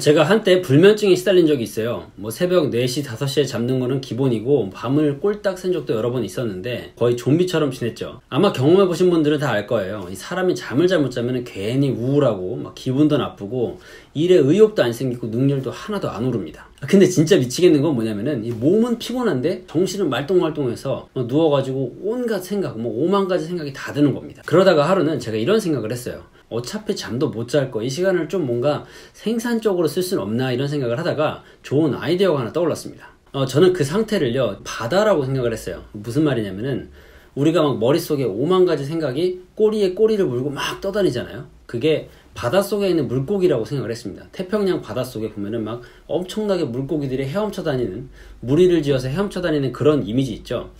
제가 한때 불면증에 시달린 적이 있어요. 뭐 새벽 4시, 5시에 잡는 거는 기본이고 밤을 꼴딱 샌 적도 여러 번 있었는데 거의 좀비처럼 지냈죠. 아마 경험해 보신 분들은 다 알 거예요. 이 사람이 잠을 잘못 자면 괜히 우울하고 막 기분도 나쁘고 일에 의욕도 안 생기고 능률도 하나도 안 오릅니다. 근데 진짜 미치겠는 건 뭐냐면은 이 몸은 피곤한데 정신은 말똥말똥해서 뭐 누워가지고 온갖 생각, 뭐 오만 가지 생각이 다 드는 겁니다. 그러다가 하루는 제가 이런 생각을 했어요. 어차피 잠도 못 잘 거, 이 시간을 좀 뭔가 생산적으로 쓸 수는 없나 이런 생각을 하다가 좋은 아이디어가 하나 떠올랐습니다. 어, 저는 그 상태를요, 바다라고 생각을 했어요. 무슨 말이냐면은 우리가 막 머릿속에 오만 가지 생각이 꼬리에 꼬리를 물고 막 떠다니잖아요. 그게 바닷속에 있는 물고기라고 생각을 했습니다. 태평양 바닷속에 보면은 막 엄청나게 물고기들이 헤엄쳐 다니는, 무리를 지어서 헤엄쳐 다니는 그런 이미지 있죠.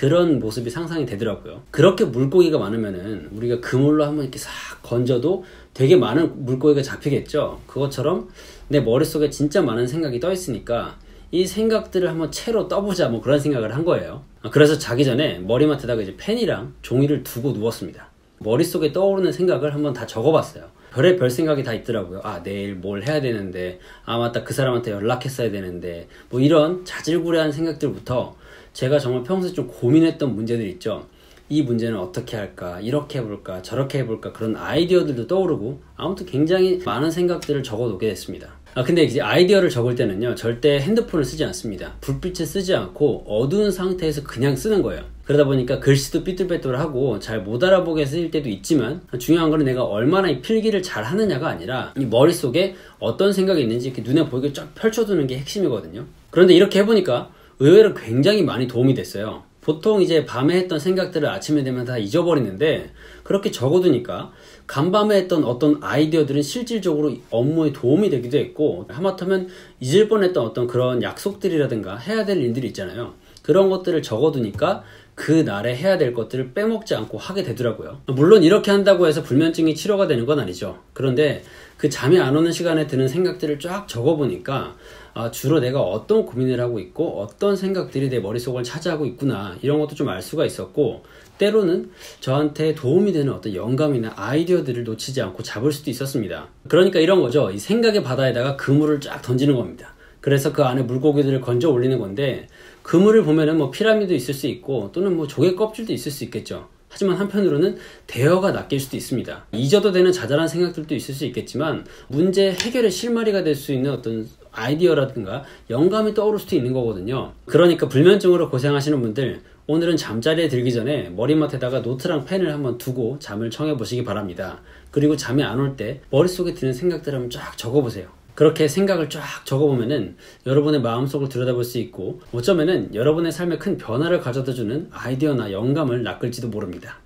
그런 모습이 상상이 되더라고요. 그렇게 물고기가 많으면은 우리가 그물로 한번 이렇게 싹 건져도 되게 많은 물고기가 잡히겠죠. 그것처럼 내 머릿속에 진짜 많은 생각이 떠 있으니까 이 생각들을 한번 채로 떠보자 뭐 그런 생각을 한 거예요. 그래서 자기 전에 머리맡에다가 이제 펜이랑 종이를 두고 누웠습니다. 머릿속에 떠오르는 생각을 한번 다 적어봤어요. 별의 별 생각이 다 있더라고요. 아, 내일 뭘 해야 되는데, 아, 맞다, 그 사람한테 연락했어야 되는데, 뭐 이런 자질구레한 생각들부터 제가 정말 평소에 좀 고민했던 문제들 있죠. 이 문제는 어떻게 할까, 이렇게 해볼까, 저렇게 해볼까, 그런 아이디어들도 떠오르고, 아무튼 굉장히 많은 생각들을 적어 놓게 됐습니다. 아, 근데 이제 아이디어를 적을 때는요, 절대 핸드폰을 쓰지 않습니다. 불빛을 쓰지 않고 어두운 상태에서 그냥 쓰는 거예요. 그러다 보니까 글씨도 삐뚤빼뚤하고 잘 못 알아보게 쓰일 때도 있지만 중요한 거는 내가 얼마나 이 필기를 잘 하느냐가 아니라 이 머릿속에 어떤 생각이 있는지 이렇게 눈에 보이게 쫙 펼쳐두는 게 핵심이거든요. 그런데 이렇게 해보니까 의외로 굉장히 많이 도움이 됐어요. 보통 이제 밤에 했던 생각들을 아침에 되면 다 잊어버리는데 그렇게 적어두니까 간밤에 했던 어떤 아이디어들은 실질적으로 업무에 도움이 되기도 했고 하마터면 잊을 뻔했던 어떤 그런 약속들이라든가 해야 될 일들이 있잖아요. 그런 것들을 적어두니까 그 날에 해야 될 것들을 빼먹지 않고 하게 되더라고요. 물론 이렇게 한다고 해서 불면증이 치료가 되는 건 아니죠. 그런데 그 잠이 안 오는 시간에 드는 생각들을 쫙 적어보니까 아, 주로 내가 어떤 고민을 하고 있고 어떤 생각들이 내 머릿속을 차지하고 있구나 이런 것도 좀 알 수가 있었고 때로는 저한테 도움이 되는 어떤 영감이나 아이디어들을 놓치지 않고 잡을 수도 있었습니다. 그러니까 이런 거죠. 이 생각의 바다에다가 그물을 쫙 던지는 겁니다. 그래서 그 안에 물고기들을 건져 올리는 건데 그물을 보면은 뭐 피라미드 있을 수 있고 또는 뭐 조개 껍질도 있을 수 있겠죠. 하지만 한편으로는 대여가 낚일 수도 있습니다. 잊어도 되는 자잘한 생각들도 있을 수 있겠지만 문제 해결의 실마리가 될 수 있는 어떤 아이디어라든가 영감이 떠오를 수도 있는 거거든요. 그러니까 불면증으로 고생하시는 분들 오늘은 잠자리에 들기 전에 머리맡에다가 노트랑 펜을 한번 두고 잠을 청해 보시기 바랍니다. 그리고 잠이 안 올 때 머릿속에 드는 생각들을 한번 쫙 적어보세요. 그렇게 생각을 쫙 적어보면은 여러분의 마음속을 들여다볼 수 있고 어쩌면은 여러분의 삶에 큰 변화를 가져다주는 아이디어나 영감을 낚을지도 모릅니다.